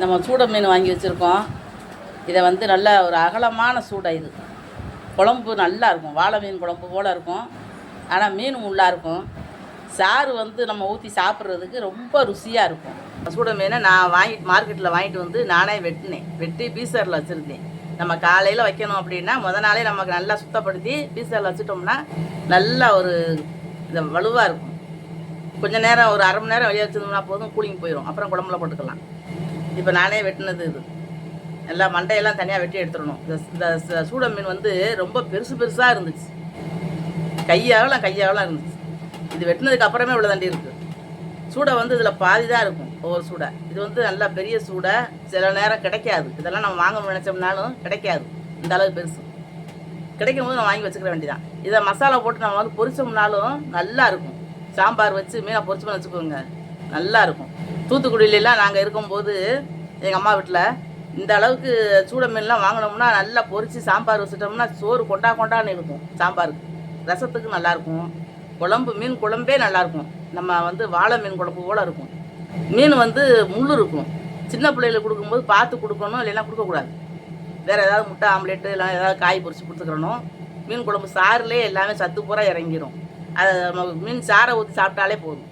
நம்ம சூட மீன் வாங்கி வச்சுருக்கோம். இதை வந்து நல்ல ஒரு அகலமான சூடை இது. குழம்பு நல்லா இருக்கும். வாழை மீன் குழம்பு போல் இருக்கும். ஆனால் மீன் உள்ளாக இருக்கும். சாறு வந்து நம்ம ஊற்றி சாப்பிட்றதுக்கு ரொம்ப ருசியாக இருக்கும். சூட மீனை நான் வாங்கிட்டு மார்க்கெட்டில் வாங்கிட்டு வந்து நானே வெட்டினேன். வெட்டி பீசரில் வச்சுருந்தேன். நம்ம காலையில் வைக்கணும் அப்படின்னா முத நாளே நமக்கு நல்லா சுத்தப்படுத்தி பீசரில் வச்சுட்டோம்னா நல்லா ஒரு இந்த வலுவாக இருக்கும். கொஞ்ச நேரம் ஒரு அரை மணி நேரம் வெளியே வச்சிருந்தோம்னா போதும் கூலிங் போயிடும் அப்புறம் குழம்புல போட்டுக்கலாம். இப்போ நானே வெட்டினது இது. எல்லாம் மண்டையெல்லாம் தனியாக வெட்டி எடுத்துடணும். இந்த சூட மீன் வந்து ரொம்ப பெருசு பெருசாக இருந்துச்சு. கையாகலாம் கையாகலாம் இருந்துச்சு. இது வெட்டினதுக்கு அப்புறமே இவ்வளோ தண்டி இருக்குது சூடை வந்து இதில் பாதி தான் இருக்கும் ஒவ்வொரு சூடை. இது வந்து நல்லா பெரிய சூடை சில நேரம் கிடைக்காது. இதெல்லாம் நம்ம வாங்க நினச்சோம்னாலும் கிடைக்காது. இந்த அளவு பெருசு. கிடைக்கும் போது நம்ம வாங்கி வச்சுக்கிற வேண்டியதான் இதை மசாலா போட்டு நம்ம வந்து பொரிச்சோம்னாலும் நல்லா இருக்கும். சாம்பார் வச்சு மீனை பொரிச்சோம்னு வச்சுக்கோங்க நல்லா இருக்கும். தூத்துக்குடியிலலாம் நாங்கள் இருக்கும்போது எங்கள் அம்மா வீட்டில் இந்த அளவுக்கு சூட மீன்லாம் வாங்கினோம்னா நல்லா பொறிச்சு சாம்பார் வச்சுட்டோம்னா சோறு கொண்டா கொண்டான்னு இருக்கும் சாம்பாருக்கு ரசத்துக்கு நல்லாயிருக்கும் குழம்பு மீன் குழம்பே நல்லாயிருக்கும் நம்ம வந்து வாழை மீன் குழம்பு போல் இருக்கும். மீன் வந்து முள் இருக்கும். சின்ன பிள்ளைகளுக்கு கொடுக்கும்போது பார்த்து கொடுக்கணும் இல்லைன்னா கொடுக்கக்கூடாது வேறு ஏதாவது முட்டை ஆம்லேட்டு இல்லை ஏதாவது காய் பொறிச்சு கொடுத்துக்கிறணும். மீன் குழம்பு சாறுலேயே எல்லாமே சத்து பூரா இறங்கிடும் அதை நம்ம மீன் சாறை ஊற்றி சாப்பிட்டாலே போதும்.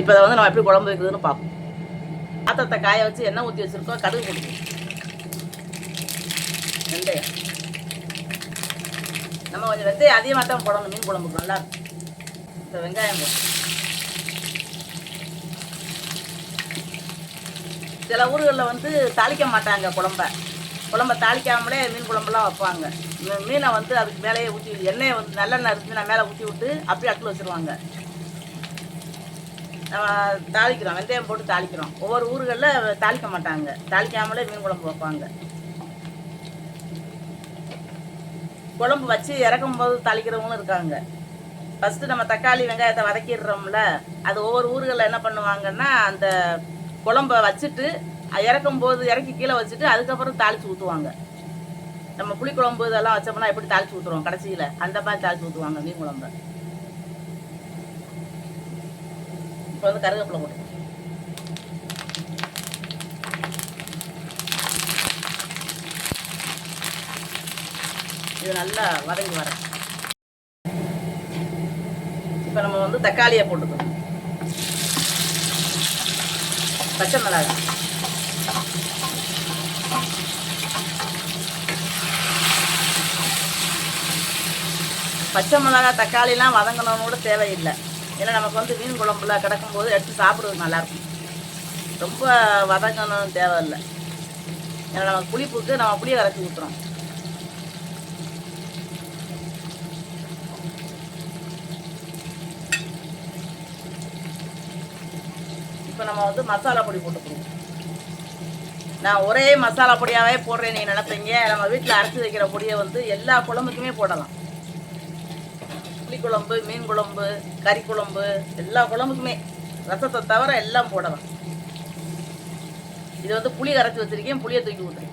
இப்போ அதை வந்து நம்ம எப்படி குழம்பு வைக்கிறதுன்னு பார்ப்போம் பாத்திரத்தை காய வச்சு எண்ணெய் ஊற்றி வச்சுருக்கோம் கடுகு போட்டுக்கணும் வெந்தயம். நம்ம கொஞ்சம் வெந்தயம் அதிகமாக தான் போடணும் மீன் குழம்புக்கு நல்லா இருக்கும். இப்போ வெங்காயம் சில ஊர்களில் வந்து தாளிக்க மாட்டாங்க குழம்ப. குழம்ப தாளிக்காமலே மீன் குழம்புலாம் வைப்பாங்க. மீனை வந்து அதுக்கு மேலேயே ஊற்றி எண்ணெயை வந்து நல்லெண்ணெய் இருந்துச்சுன்னா மேலே ஊற்றி விட்டு அப்படியே அட்டில் வச்சுருவாங்க. தாளிக்கிறோம். வெந்தயம் போட்டு தாளிக்கிறோம். ஒவ்வொரு ஊர்களில் தாளிக்க மாட்டாங்க. தாளிக்காமலே மீன் குழம்பு வைப்பாங்க. குழம்பு வச்சு இறக்கும் போது தாளிக்கிறவங்களும் இருக்காங்க. ஃபஸ்ட்டு நம்ம தக்காளி வெங்காயத்தை வதக்கிடுறோம்ல அது ஒவ்வொரு ஊர்களில் என்ன பண்ணுவாங்கன்னா அந்த குழம்ப வச்சுட்டு அது இறக்கும் போது இறக்கி கீழே வச்சுட்டு அதுக்கப்புறம் தாளித்து ஊற்றுவாங்க நம்ம புளிக்குழம்பு இதெல்லாம் வச்சோம்னா எப்படி தாளித்து ஊற்றுறோம் கடைசியில்? அந்த மாதிரி தாளித்து ஊற்றுவாங்க மீன் குழம்பு. இப்போ வந்து கருவேப்பிலை போட்டு. இது நல்லா வதங்கி வர. இப்போ நம்ம வந்து தக்காளியை போட்டுக்கணும். பச்சை மிளகாய். பச்சை மிளகாய் தக்காளிலாம் வதங்கணும்னு கூட தேவையில்லை. ஏன்னா நமக்கு வந்து மீன் குழம்புல கிடக்கும்போது எடுத்து சாப்பிட்றது நல்லாயிருக்கும். ரொம்ப வதங்கணும் தேவையில்லை. ஏன்னா நம்ம புளிப்புக்கு நம்ம புளியை கரைச்சி ஊற்றுறோம் இப்போ நம்ம வந்து மசாலா பொடி போட்டுக்கிறோம். நான் ஒரே மசாலா பொடியாகவே போடுறேன் நீங்கள் நினைப்பீங்க. நம்ம வீட்டில் அரைச்சி வைக்கிற பொடியை வந்து எல்லா குழம்புக்குமே போடலாம். புளிக்குழம்பு மீன் குழம்பு கறி குழம்பு எல்லா குழம்புக்குமே ரசத்தை தவிர எல்லாம் போடலாம். இது வந்து புளி கரைச்சி வச்சிருக்கேன் புளியை தூக்கி ஊற்றுறேன்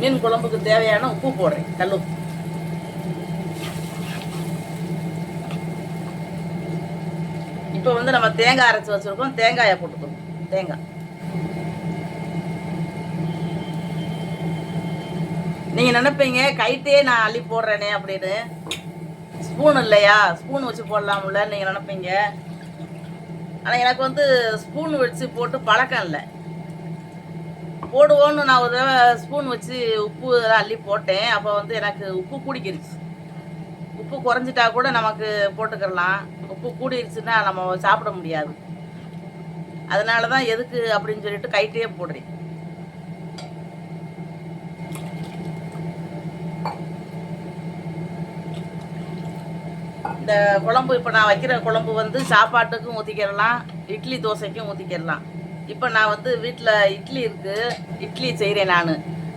மீன் குழம்புக்கு தேவையான உப்பு போடுறேன் கல் உப்பு. இப்போ வந்து நம்ம தேங்காய் அரைச்சி வச்சிருக்கோம் தேங்காயை போட்டுக்கணும் தேங்காய். நீங்க நினைப்பீங்க கைட்டே நான் அள்ளி போடுறேனே அப்படின்னு. ஸ்பூன் இல்லையா? ஸ்பூன் வச்சு போடலாம்ல நீங்க நினைப்பீங்க. ஆனா எனக்கு வந்து ஸ்பூன் வச்சு போட்டு பழக்கம் இல்லை. போடுவோன்னு நான் ஒரு தடவை ஸ்பூன் வச்சு உப்பு இதெல்லாம் அள்ளி போட்டேன். அப்போ வந்து எனக்கு உப்பு கூடிக்கிருச்சு. உப்பு குறைஞ்சிட்டா கூட நமக்கு போட்டுக்கிடலாம் உப்பு கூடிருச்சுன்னா நம்ம சாப்பிட முடியாது. அதனால தான் எதுக்கு அப்படின்னு சொல்லிட்டு கைட்டே போடுறேன். இந்த குழம்பு இப்போ நான் வைக்கிற குழம்பு வந்து சாப்பாட்டுக்கும் ஊற்றிக்கிடலாம் இட்லி தோசைக்கும் ஊற்றிக்கிடலாம் இப்போ நான் வந்து வீட்டில் இட்லி இருக்குது இட்லி செய்கிறேன் நான்.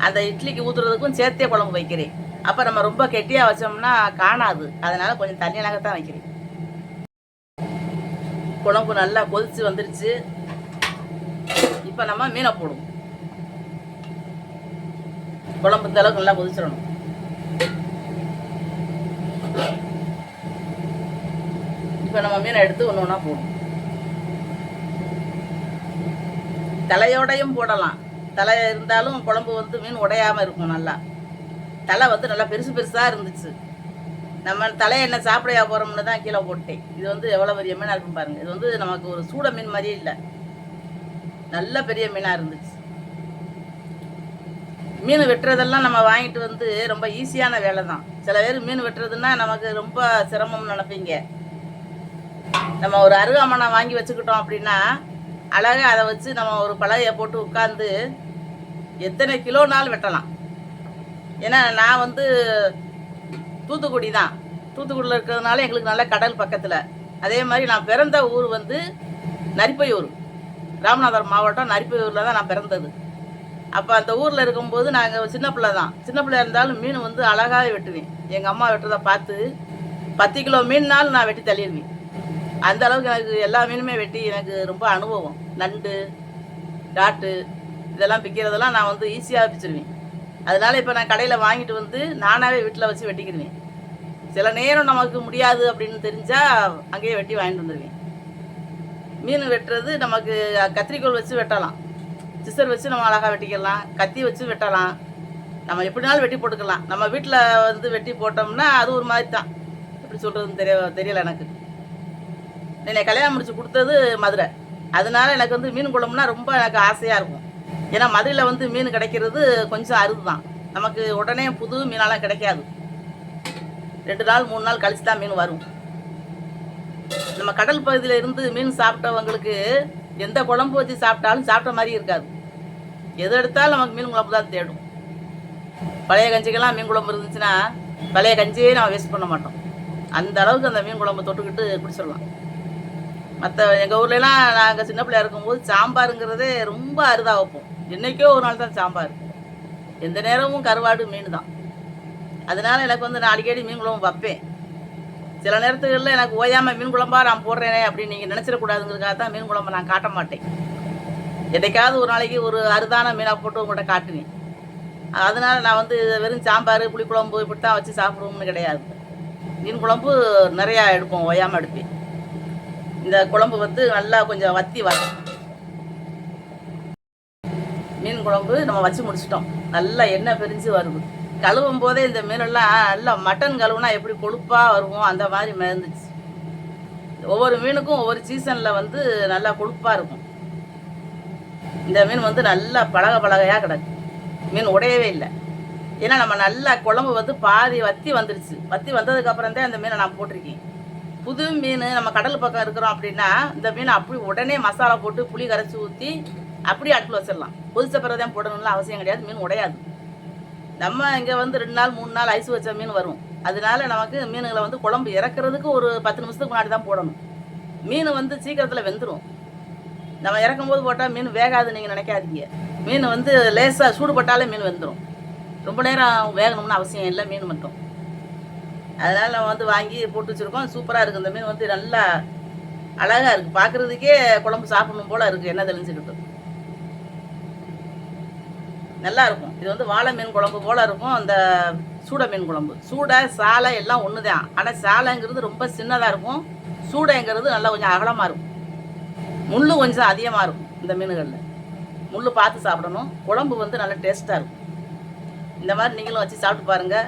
அந்த இட்லிக்கு ஊற்றுறதுக்கும் சேர்த்தே குழம்பு வைக்கிறேன். அப்போ நம்ம ரொம்ப கெட்டியாக வச்சோம்னா காணாது. அதனால் கொஞ்சம் தண்ணியாக தான் வைக்கிறேன். குழம்பு நல்லா கொதித்து வந்துருச்சு. இப்போ நம்ம மீனை போடுவோம். குழம்பு இந்த அளவுக்கு நல்லா கொதிச்சிடணும். இப்போ நம்ம மீனை எடுத்து ஒன்று ஒன்றா போடும் தலையோடையும் போடலாம். தலை இருந்தாலும் குழம்பு வந்து மீன் உடையாமல் இருக்கும் நல்லா. தலை வந்து நல்லா பெருசு பெருசாக இருந்துச்சு. நம்ம தலையை என்ன சாப்பிடையா போகிறோம்னு தான் கீழே போட்டேன். இது வந்து எவ்வளோ பெரிய மீனாக இருக்கும் பாருங்கள் இது வந்து நமக்கு ஒரு சூட மீன் மாதிரியே இல்லை. நல்ல பெரிய மீனாக இருந்துச்சு. மீன் வெட்டுறதெல்லாம் நம்ம வாங்கிட்டு வந்து ரொம்ப ஈஸியான வேலை தான் சில பேர் மீன் வெட்டுறதுன்னா நமக்கு ரொம்ப சிரமம்னு நினைப்பீங்க. நம்ம ஒரு அருகாமனை வாங்கி வச்சுக்கிட்டோம் அப்படின்னா அழகாக அதை வச்சு நம்ம ஒரு பலகையை போட்டு உட்காந்து எத்தனை கிலோனாலும் வெட்டலாம். ஏன்னா நான் வந்து தூத்துக்குடி தான். தூத்துக்குடியில் இருக்கிறதுனால எங்களுக்கு நல்ல கடல் பக்கத்தில். அதே மாதிரி நான் பிறந்த ஊர் வந்து நரிப்பையூர். ராமநாதபுரம் மாவட்டம் நரிப்பையூரில் தான் நான் பிறந்தது. அப்போ அந்த ஊரில் இருக்கும்போது நாங்கள் சின்ன பிள்ளை தான். சின்ன பிள்ளையா இருந்தாலும் மீன் வந்து அழகாகவே வெட்டுவேன். எங்கள் அம்மா வெட்டுறதை பார்த்து பத்து கிலோ மீன்னாலும் நான் வெட்டி தள்ளிடுவேன். அந்த அளவுக்கு எனக்கு எல்லா மீனுமே வெட்டி எனக்கு ரொம்ப அனுபவம். நண்டு டாட்டு இதெல்லாம் விற்கிறதெல்லாம் நான் வந்து ஈஸியாக பிச்சிருவேன் அதனால இப்போ நான் கடையில் வாங்கிட்டு வந்து நானாகவே வீட்டில் வச்சு வெட்டிக்கிடுவேன் சில நேரம் நமக்கு முடியாது அப்படின்னு தெரிஞ்சால் அங்கேயே வெட்டி வாங்கிட்டு வந்துடுவேன் மீன் வெட்டுறது நமக்கு கத்திரிக்கோல் வச்சு வெட்டலாம். சிசர் வச்சு நம்ம அழகாக வெட்டிக்கலாம். கத்தி வச்சு வெட்டலாம். நம்ம எப்படினாலும் வெட்டி போட்டுக்கலாம். நம்ம வீட்டில் வந்து வெட்டி போட்டோம்னா அது ஒரு மாதிரி தான் எப்படி சொல்கிறதுன்னு தெரிய தெரியல எனக்கு. என்னை கல்யாணம் முடிச்சு கொடுத்தது மதுரை. அதனால எனக்கு வந்து மீன் குழம்புனா ரொம்ப எனக்கு ஆசையாக இருக்கும். ஏன்னா மதுரையில் வந்து மீன் கிடைக்கிறது கொஞ்சம் அருது தான் நமக்கு உடனே புது மீனெல்லாம் கிடைக்காது. ரெண்டு நாள் மூணு நாள் கழிச்சு தான் மீன் வரும். நம்ம கடல் பகுதியில் இருந்து மீன் சாப்பிட்டவங்களுக்கு எந்த குழம்பு வச்சு சாப்பிட்டாலும் சாப்பிட்ட மாதிரி இருக்காது. எது எடுத்தாலும் நமக்கு மீன் குழம்பு தான் தேடும். பழைய கஞ்சிக்கெல்லாம் மீன் குழம்பு இருந்துச்சுன்னா பழைய கஞ்சியே நம்ம வேஸ்ட் பண்ண மாட்டோம். அந்த அளவுக்கு அந்த மீன் குழம்பு தொட்டுக்கிட்டு குடிச்சிடலாம். மற்ற எங்கள் ஊர்லலாம் நாங்கள் சின்ன பிள்ளையா இருக்கும்போது சாம்பாருங்கிறதே ரொம்ப அரிதாக வைப்போம். என்றைக்கோ ஒரு நாள் தான் சாம்பார். எந்த நேரமும் கருவாடு மீன் தான். அதனால எனக்கு வந்து நான் அடிக்கடி மீன் குழம்பு வைப்பேன். சில நேரத்துகளில் எனக்கு ஓயாமல் மீன் குழம்பா நான் போடுறேனே அப்படின்னு நீங்கள் நினச்சிடக்கூடாதுங்கிறதுக்காக தான் மீன் குழம்பை நான் காட்ட மாட்டேன். எதைக்காவது ஒரு நாளைக்கு ஒரு அருதான மீனாக போட்டு உங்கள்கிட்ட காட்டுவேன். அதனால நான் வந்து வெறும் சாம்பார் புளிக்குழம்பு இப்படி தான் வச்சு சாப்பிடுவோம்னு கிடையாது. மீன் குழம்பு நிறையா எடுப்போம் ஓயாமல் எடுப்பேன். இந்த குழம்பு வந்து நல்லா கொஞ்சம் வத்தி வரும் மீன் குழம்பு நம்ம வச்சு முடிச்சிட்டோம். நல்லா எண்ணெய் பிரிஞ்சு வருது. கழுவும் போதே இந்த மீனெல்லாம் நல்லா மட்டன் கழுவுனா எப்படி கொழுப்பாக வருவோம் அந்த மாதிரி மிதந்துச்சு. ஒவ்வொரு மீனுக்கும் ஒவ்வொரு சீசனில் வந்து நல்லா கொழுப்பாக இருக்கும். இந்த மீன் வந்து நல்லா பழக பழகையாக கிடக்கு. மீன் உடையவே இல்லை. ஏன்னா நம்ம நல்லா குழம்பு வந்து பாதி வத்தி வந்துருச்சு. வத்தி வந்ததுக்கப்புறம் தான் அந்த மீனை நான் போட்டிருக்கேன். புது மீன் நம்ம கடல் பக்கம் இருக்கிறோம் அப்படின்னா இந்த மீனை அப்படி உடனே மசாலா போட்டு புளி கரைச்சி ஊற்றி அப்படியே அடுப்பில் வச்சிடலாம். கொதிச்ச பிறகு தான் போடணும்னு அவசியம் கிடையாது. மீன் உடையாது. நம்ம இங்கே வந்து ரெண்டு நாள் மூணு நாள் ஐஸ் வச்ச மீன் வரும். அதனால நமக்கு மீன்களை வந்து குழம்பு இறக்குறதுக்கு ஒரு பத்து நிமிஷத்துக்கு முன்னாடி தான் போடணும். மீன் வந்து சீக்கிரத்தில் வெந்துடும் நம்ம இறக்கும் போது போட்டால் மீன் வேகாது நீங்கள் நினைக்காதீங்க. மீன் வந்து லேசாக சூடுபட்டாலே மீன் வெந்துடும் ரொம்ப நேரம் வேகணும்னு அவசியம் இல்லை மீன் மட்டும். அதனால் நம்ம வந்து வாங்கி போட்டு வச்சுருக்கோம். சூப்பராக இருக்குது இந்த மீன் வந்து நல்லா அழகாக இருக்குது பார்க்குறதுக்கே குழம்பு சாப்பிடணும் போல் இருக்குது என்ன தெளிஞ்சுக்கிட்டு நல்லா இருக்கும். இது வந்து வாழை மீன் குழம்பு போல் இருக்கும். அந்த சூடை மீன் குழம்பு. சூடை சாலை எல்லாம் ஒன்று தான் ஆனால் சாலைங்கிறது ரொம்ப சின்னதாக இருக்கும். சூடைங்கிறது நல்லா கொஞ்சம் அகலமாக இருக்கும். முள் கொஞ்சம் அதிகமாக இருக்கும் இந்த மீன்களில். முள் பார்த்து சாப்பிடணும். குழம்பு வந்து நல்லா டேஸ்ட்டாக இருக்கும். இந்த மாதிரி நீங்களும் வச்சு சாப்பிட்டு பாருங்கள்